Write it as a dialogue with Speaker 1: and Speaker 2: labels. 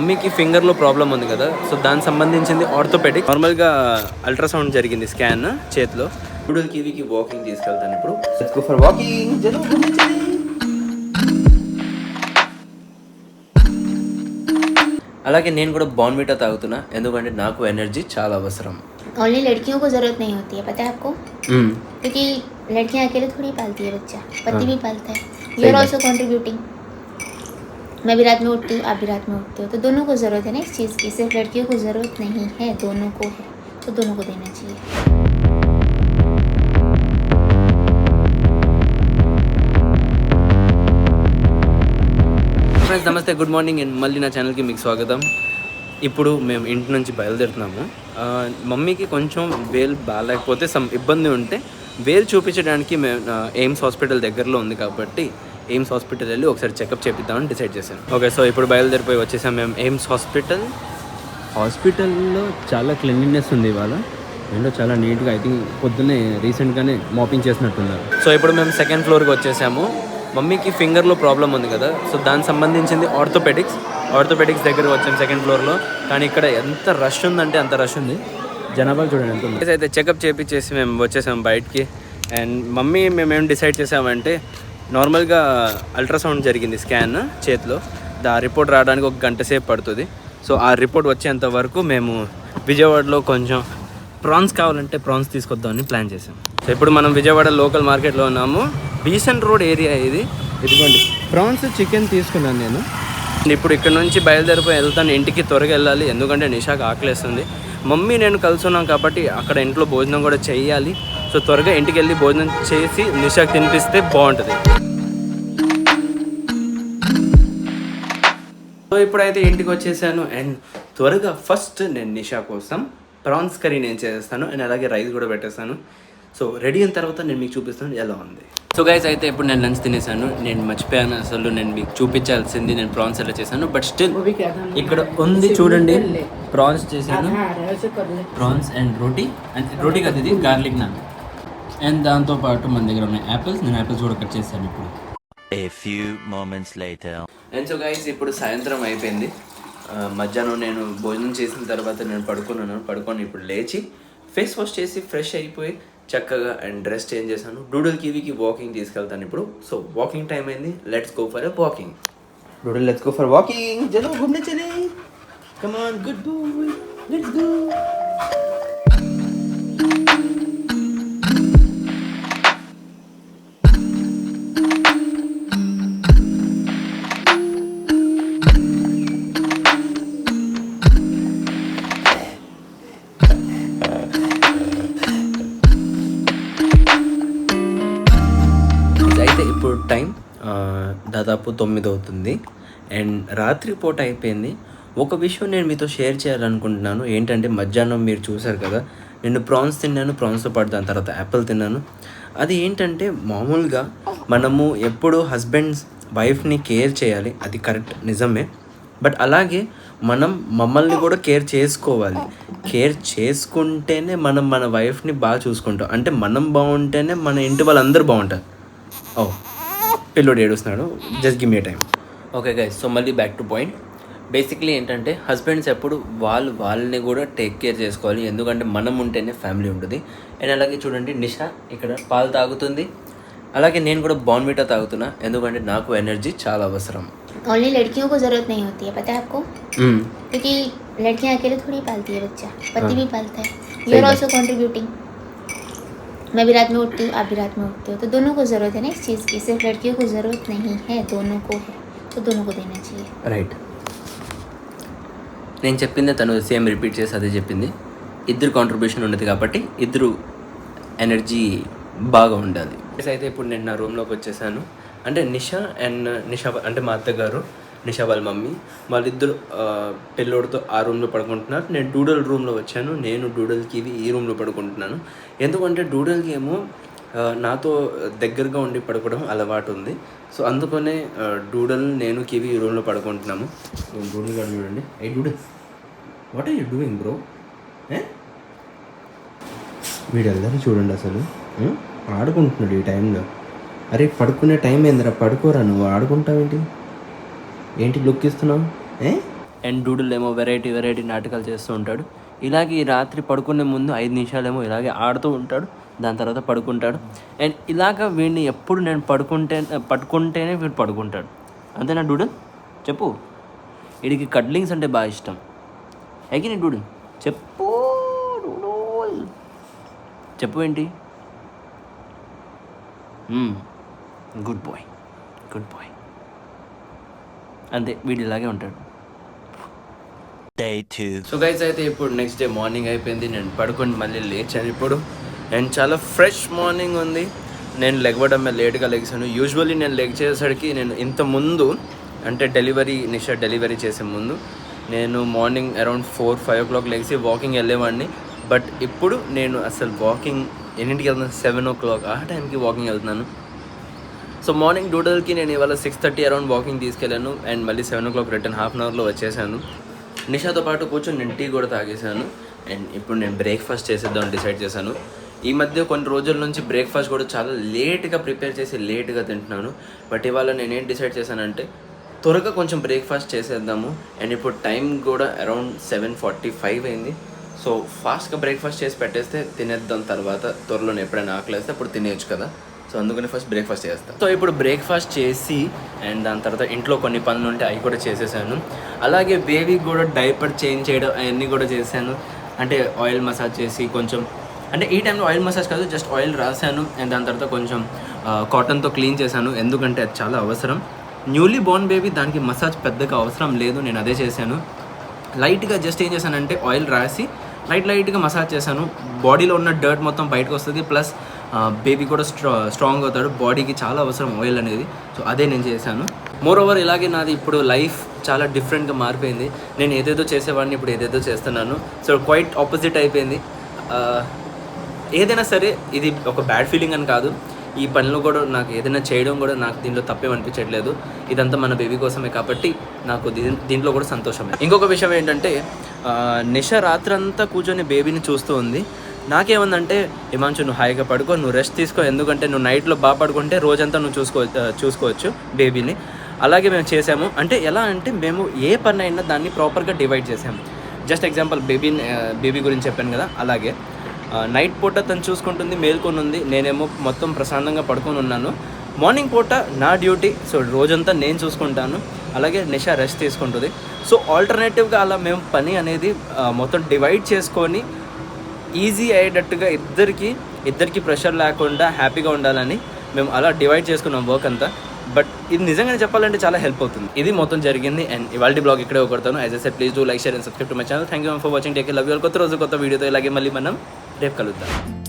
Speaker 1: మమ్మీకి ఫింగర్లో ప్రాబ్లం ఉంది కదా సో దానికి సంబంధించింది ఆర్థోపెడిక్ నార్మల్గా అల్ట్రాసౌండ్ జరిగింది స్కాన్ చేతిలో ఇప్పుడు కివికి వాకింగ్ తీసుకెళ్తాను ఇప్పుడు లెట్స్ గో ఫర్ వాకింగ్ అలాగే నేను కూడా బాన్విటా తాగుతున్నా ఎందుకంటే నాకు ఎనర్జీ చాలా అవసరం
Speaker 2: ओनली लड़कियों को ज़रूरत नहीं होती है पता है आपको क्योंकि लड़कियां अकेले थोड़ी पालती है बच्चा पति
Speaker 1: हाँ।
Speaker 2: भी पालता है
Speaker 1: सही
Speaker 2: यू आर
Speaker 1: बात।
Speaker 2: Also contributing मैं भी रात में उठती हूँ आप भी रात में उठते हो तो दोनों को ज़रूरत है ना इस चीज़ की सिर्फ लड़कियों को ज़रूरत नहीं है दोनों को है तो दोनों को देना चाहिए
Speaker 1: ఫ్రెండ్స్ నమస్తే గుడ్ మార్నింగ్ అండ్ మళ్ళీ నా ఛానల్కి మీకు స్వాగతం ఇప్పుడు మేము ఇంటి నుంచి బయలుదేరుతున్నాము ఆ, మమ్మీకి కొంచెం వేలు బాగాలేకపోతే సమ్ ఇబ్బంది ఉంటే వేలు చూపించడానికి మేము ఆ, ఎయిమ్స్ హాస్పిటల్ దగ్గరలో ఉంది కాబట్టి ఎయిమ్స్ హాస్పిటల్ వెళ్ళి ఒకసారి చెకప్ చేపిద్దామని డిసైడ్ చేశాను. ఓకే సో ఇప్పుడు బయలుదేరిపోయి వచ్చేసాం మేము ఎయిమ్స్ హాస్పిటల్ హాస్పిటల్లో చాలా క్లీన్లీనెస్ ఉంది ఇవాళ. ఏంటో చాలా నీట్గా ఐ థింక్ పొద్దున్నే రీసెంట్గానే మాపింగ్ చేసినట్టున్నారు. సో ఇప్పుడు మేము సెకండ్ ఫ్లోర్కి వచ్చేసాము. మమ్మీకి ఫింగర్లో ప్రాబ్లం ఉంది కదా సో దానికి సంబంధించింది ఆర్థోపెడిక్స్ ఆర్థోపెడిక్స్ దగ్గర వచ్చాం సెకండ్ ఫ్లోర్లో కానీ ఇక్కడ ఎంత రష్ ఉందంటే అంత రష్ ఉంది. జనాభా చూడండి ఎంత ఉంది. అయితే చెకప్ చేపించేసి మేము వచ్చేసాం బయటికి. అండ్ మమ్మీ మేము ఏం డిసైడ్ చేసామంటే నార్మల్గా అల్ట్రాసౌండ్ జరిగింది స్కాన్ చేతిలో. దా రిపోర్ట్ రావడానికి ఒక గంట సేపు పడుతుంది. సో ఆ రిపోర్ట్ వచ్చేంత వరకు మేము విజయవాడలో కొంచెం ప్రాన్స్ కావాలంటే ప్రాన్స్ తీసుకొద్దామని ప్లాన్ చేసాం సో ఇప్పుడు మనం విజయవాడ లోకల్ మార్కెట్లో ఉన్నాము. బీసెంట్ రోడ్ ఏరియా ఇది. ఇదిగోండి. ప్రాన్స్ చికెన్ తీసుకున్నాను నేను. ఇప్పుడు ఇక్కడ నుంచి బయలుదేరిపోయి వెళ్తాను. ఇంటికి త్వరగా వెళ్ళాలి. ఎందుకంటే నిషాకు ఆకలేస్తుంది. మమ్మీ నేను కలిసి ఉన్నాం కాబట్టి అక్కడ ఇంట్లో భోజనం కూడా చేయాలి. సో త్వరగా ఇంటికి వెళ్ళి భోజనం చేసి నిషాకు తినిపిస్తే బాగుంటుంది. సో ఇప్పుడైతే ఇంటికి వచ్చేసాను అండ్ త్వరగా ఫస్ట్ నేను నిషా కోసం ప్రాన్స్ కర్రీ నేను చేస్తాను అండ్ అలాగే రైస్ కూడా పెట్టేస్తాను. సో రెడీ అయిన తర్వాత నేను మీకు చూపిస్తాను ఎలా ఉంది. సో గైస్ అయితే ఇప్పుడు నేను లంచ్ తినేసాను. నేను మర్చిపోయాను అసలు నేను మీకు చూపించాల్సింది నేను ప్రాన్స్ ఎలా చేశాను. బట్ స్టిల్ ఇక్కడ ఉంది చూడండి ప్రాన్స్ చేశాను. Prawns and roti and roti కదా ఇది గార్లిక్ నాన్. అండ్ దాంతో పాటు మన దగ్గర ఉన్న యాపిల్స్ నేను యాపిల్స్ కూడా కట్ చేశాను ఇప్పుడు.
Speaker 3: A few moments later.
Speaker 1: And so guys ఇప్పుడు సాయంత్రం అయిపోయింది. మధ్యాహ్నం నేను భోజనం చేసిన తర్వాత నేను పడుకున్నాను. పడుకొని ఇప్పుడు లేచి ఫేస్ వాష్ చేసి ఫ్రెష్ అయిపోయి చక్కగా అండ్ డ్రెస్ చేంజ్ చేశాను. డూడల్ కివీకి వాకింగ్ తీసుకెళ్తాను ఇప్పుడు. సో వాకింగ్ టైం అయింది. Let's go for walking doodle let's go for walking జనం గుడ్ బాయ్ లెట్స్ గో అయితే ఇప్పుడు టైం దాదాపు తొమ్మిది అవుతుంది అండ్ రాత్రి పూట అయిపోయింది. ఒక విషయం నేను మీతో షేర్ చేయాలనుకుంటున్నాను. ఏంటంటే మధ్యాహ్నం మీరు చూసారు కదా నేను ప్రాన్స్ తిన్నాను ప్రాన్స్తో పాటు దాని తర్వాత యాపిల్ తిన్నాను. అది ఏంటంటే మామూలుగా మనము ఎప్పుడు హస్బెండ్స్ వైఫ్ని కేర్ చేయాలి. అది కరెక్ట్ నిజమే. బట్ అలాగే మనం మమ్మల్ని కూడా కేర్ చేసుకోవాలి. కేర్ చేసుకుంటేనే మనం మన వైఫ్ని బాగా చూసుకుంటాం. అంటే మనం బాగుంటేనే మన ఇంటి వాళ్ళందరూ బాగుంటారు. ఓ పిల్లోడు ఏడుస్తున్నాడు just give me time okay guys so మళ్ళీ బ్యాక్ టు పాయింట్ బేసిక్లీ ఏంటంటే హస్బెండ్స్ ఎప్పుడు వాళ్ళు వాళ్ళని కూడా టేక్ కేర్ చేసుకోవాలి ఎందుకంటే మనం ఉంటేనే ఫ్యామిలీ ఉంటుంది అండ్ అలాగే చూడండి నిషా ఇక్కడ పాలు తాగుతుంది అలాగే నేను కూడా బాన్విటా తాగుతున్నా ఎందుకంటే నాకు ఎనర్జీ చాలా అవసరం
Speaker 2: ओनली लड़कियों को ज़रूरत नहीं होती है पता है आपको
Speaker 1: మ్మ్.
Speaker 2: क्योंकि लड़कियां अकेले थोड़ी पालती है बच्चा पति
Speaker 1: हाँ।
Speaker 2: भी पालता है
Speaker 1: सही
Speaker 2: यू आर
Speaker 1: बात।
Speaker 2: Also contributing मैं भी रात में उठती हूँ आप भी रात में उठते हो तो दोनों को ज़रूरत है ना इस चीज़ की सिर्फ लड़कियों को ज़रूरत नहीं है दोनों को है तो दोनों को देना चाहिए
Speaker 1: రైట్ నేను చెప్పిందే తను సేమ్ రిపీట్ చేసి అదే చెప్పింది ఇద్దరు కాంట్రిబ్యూషన్ ఉండదు కాబట్టి ఇద్దరు ఎనర్జీ బాగా ఉండాలి అయితే ఇప్పుడు నేను నా రూమ్లోకి వచ్చేసాను అంటే నిషా అండ్ నిషా అంటే మా అత్తగారు నిషా వాళ్ళ మమ్మీ. వాళ్ళిద్దరు పిల్లోడితో ఆ రూమ్లో పడుకుంటున్నారు. నేను డూడల్ రూమ్లో వచ్చాను. నేను డూడల్కి ఇవి ఈ రూమ్లో పడుకుంటున్నాను. ఎందుకంటే డూడల్కి ఏమో నాతో దగ్గరగా ఉండి పడుకోవడం అలవాటు ఉంది. సో అందుకనే డూడల్ నేను కివి ఈ రూమ్లో పడుకుంటున్నాము. డూడల్ గారు చూడండి. Hi doodle? What are you doing bro వీడెల్లరూ చూడండి అసలు. ఆడుకుంటున్నాడు ఈ టైంలో. అరే పడుకునే టైం ఏందిరా? పడుకోరా నువ్వు? ఆడుకుంటావేంటి? ఏంటి లుక్ ఇస్తున్నావు? ఏ? అండ్ డూడుల్ ఏమో వెరైటీ వెరైటీ నాటకాలు చేస్తూ ఉంటాడు. ఇలాగే ఈ రాత్రి పడుకునే ముందు ఐదు నిమిషాలేమో ఇలాగే ఆడుతూ ఉంటాడు. దాని తర్వాత పడుకుంటాడు. అండ్ ఇలాగ వీడిని ఎప్పుడు నేను పడుకుంటే పట్టుకుంటేనే వీడు పడుకుంటాడు. అంతేనా డూడల్ చెప్పు. వీడికి కడ్లింగ్స్ అంటే బాగా ఇష్టం. ఎగిని డూడుల్ చెప్పు చెప్పు ఏంటి? Good boy. Good boy. అంతే వీడు ఇలాగే ఉంటాడు.
Speaker 3: Day 2.
Speaker 1: సో గైస్ అయితే ఇప్పుడు నెక్స్ట్ డే మార్నింగ్ అయిపోయింది. నేను పడుకొని మళ్ళీ లేచాను ఇప్పుడు. అండ్ చాలా ఫ్రెష్ మార్నింగ్ ఉంది. నేను లెగవడం లేట్గా లెగిసాను. యూజువల్లీ నేను లెగ్ చేసేసరికి నేను ఇంత ముందు అంటే డెలివరీ నిషా డెలివరీ చేసే ముందు నేను morning around four five o'clock లెగిసి వాకింగ్ వెళ్ళేవాడిని. బట్ ఇప్పుడు నేను అసలు వాకింగ్ ఎన్నింటికి వెళ్తున్నాను? సెవెన్ ఓ క్లాక్ ఆ టైంకి వాకింగ్ వెళ్తున్నాను. సో మార్నింగ్ డూడల్కి నేను ఇవాళ సిక్స్ థర్టీ అరౌండ్ వాకింగ్ తీసుకెళ్ళాను అండ్ మళ్ళీ seven o'clock return half an అవర్లో వచ్చేసాను. నిషాతో పాటు కూర్చొని నేను టీ కూడా తాగేశాను అండ్ ఇప్పుడు నేను బ్రేక్ఫాస్ట్ చేసేద్దాం డిసైడ్ చేశాను. ఈ మధ్య కొన్ని రోజుల నుంచి బ్రేక్ఫాస్ట్ కూడా చాలా లేట్గా ప్రిపేర్ చేసి లేట్గా తింటున్నాను. బట్ ఇవాళ నేనేం డిసైడ్ చేశానంటే త్వరగా కొంచెం బ్రేక్ఫాస్ట్ చేసేద్దాము అండ్ ఇప్పుడు టైం కూడా అరౌండ్ సెవెన్ ఫార్టీ ఫైవ్ అయింది సో ఫాస్ట్గా బ్రేక్ఫాస్ట్ చేసి పెట్టేస్తే తినేద్దాం తర్వాత త్వరలో ఎప్పుడైనా ఆకలేస్తే అప్పుడు తినేయచ్చు కదా. సో అందుకని ఫస్ట్ బ్రేక్ఫాస్ట్ చేస్తాను సో ఇప్పుడు బ్రేక్ఫాస్ట్ చేసి అండ్ దాని తర్వాత ఇంట్లో కొన్ని పనులు ఉంటే అవి కూడా చేసేసాను. అలాగే బేబీకి కూడా డైపర్ చేంజ్ చేయడం అవన్నీ కూడా చేశాను. అంటే ఆయిల్ మసాజ్ చేసి కొంచెం అంటే ఈ టైంలో ఆయిల్ మసాజ్ కాదు జస్ట్ ఆయిల్ రాశాను. అండ్ దాని తర్వాత కొంచెం కాటన్తో క్లీన్ చేశాను. ఎందుకంటే అది చాలా అవసరం. న్యూలీ బోర్న్ బేబీ దానికి మసాజ్ పెద్దగా అవసరం లేదు. నేను అదే చేశాను. లైట్గా జస్ట్ ఏం చేశానంటే ఆయిల్ రాసి లైట్ లైట్గా మసాజ్ చేశాను. బాడీలో ఉన్న డర్ట్ మొత్తం బయటకు వస్తుంది. ప్లస్ బేబీ కూడా స్ట్రా స్ట్రాంగ్ అవుతాడు. బాడీకి చాలా అవసరం ఆయిల్ అనేది. సో అదే నేను చేశాను. మోర్ ఓవర్ ఇలాగే నాది ఇప్పుడు లైఫ్ చాలా డిఫరెంట్గా మారిపోయింది. నేను ఏదేదో చేసేవాడిని ఇప్పుడు ఏదేదో చేస్తున్నాను. సో క్వైట్ ఆపోజిట్ అయిపోయింది. ఏదైనా సరే ఇది ఒక బ్యాడ్ ఫీలింగ్ అని కాదు. ఈ పనిలో కూడా నాకు ఏదైనా చేయడం కూడా నాకు దీంట్లో తప్పేం అనిపించట్లేదు. ఇదంతా మన బేబీ కోసమే కాబట్టి నాకు దీంట్లో కూడా సంతోషమే. ఇంకొక విషయం ఏంటంటే నిష రాత్రంతా కూర్చొని బేబీని చూస్తూ ఉంది. నాకేమందంటే హిమాంశు నువ్వు హాయిగా పడుకో నువ్వు రెస్ట్ తీసుకో. ఎందుకంటే నువ్వు నైట్లో బాగా పడుకుంటే రోజంతా నువ్వు చూసుకో చూసుకోవచ్చు బేబీని. అలాగే మేము చేసాము. అంటే ఎలా అంటే మేము ఏ పని అయినా దాన్ని ప్రాపర్గా డివైడ్ చేసాము. జస్ట్ ఎగ్జాంపుల్ బేబీని బేబీ గురించి చెప్పాను కదా అలాగే. నైట్ పూట తను చూసుకుంటుంది మేల్కొని ఉంది నేనేమో మొత్తం ప్రశాంతంగా పడుకొని ఉన్నాను. మార్నింగ్ పూట నా డ్యూటీ సో రోజంతా నేను చూసుకుంటాను. అలాగే నిషా రెస్ట్ తీసుకుంటుంది. సో ఆల్టర్నేటివ్గా అలా మేము పని అనేది మొత్తం డివైడ్ చేసుకొని ఈజీ అయ్యేటట్టుగా ఇద్దరికి ఇద్దరికి ప్రెషర్ లేకుండా హ్యాపీగా ఉండాలని మేము అలా డివైడ్ చేసుకున్నాం వర్క్ అంతా. బట్ ఇది నిజంగానే చెప్పాలంటే చాలా హెల్ప్ అవుతుంది. ఇది మొత్తం జరిగింది అండ్ ఇవాళ బ్లాగ్ ఇక్కడే కొడతాను. As yes please do like share and subscribe to my channel thank you for watching take love you కొత్త రోజు కొత్త వీడియోతో ఇలాగే మళ్ళీ మనం రేపు కలుద్దాం.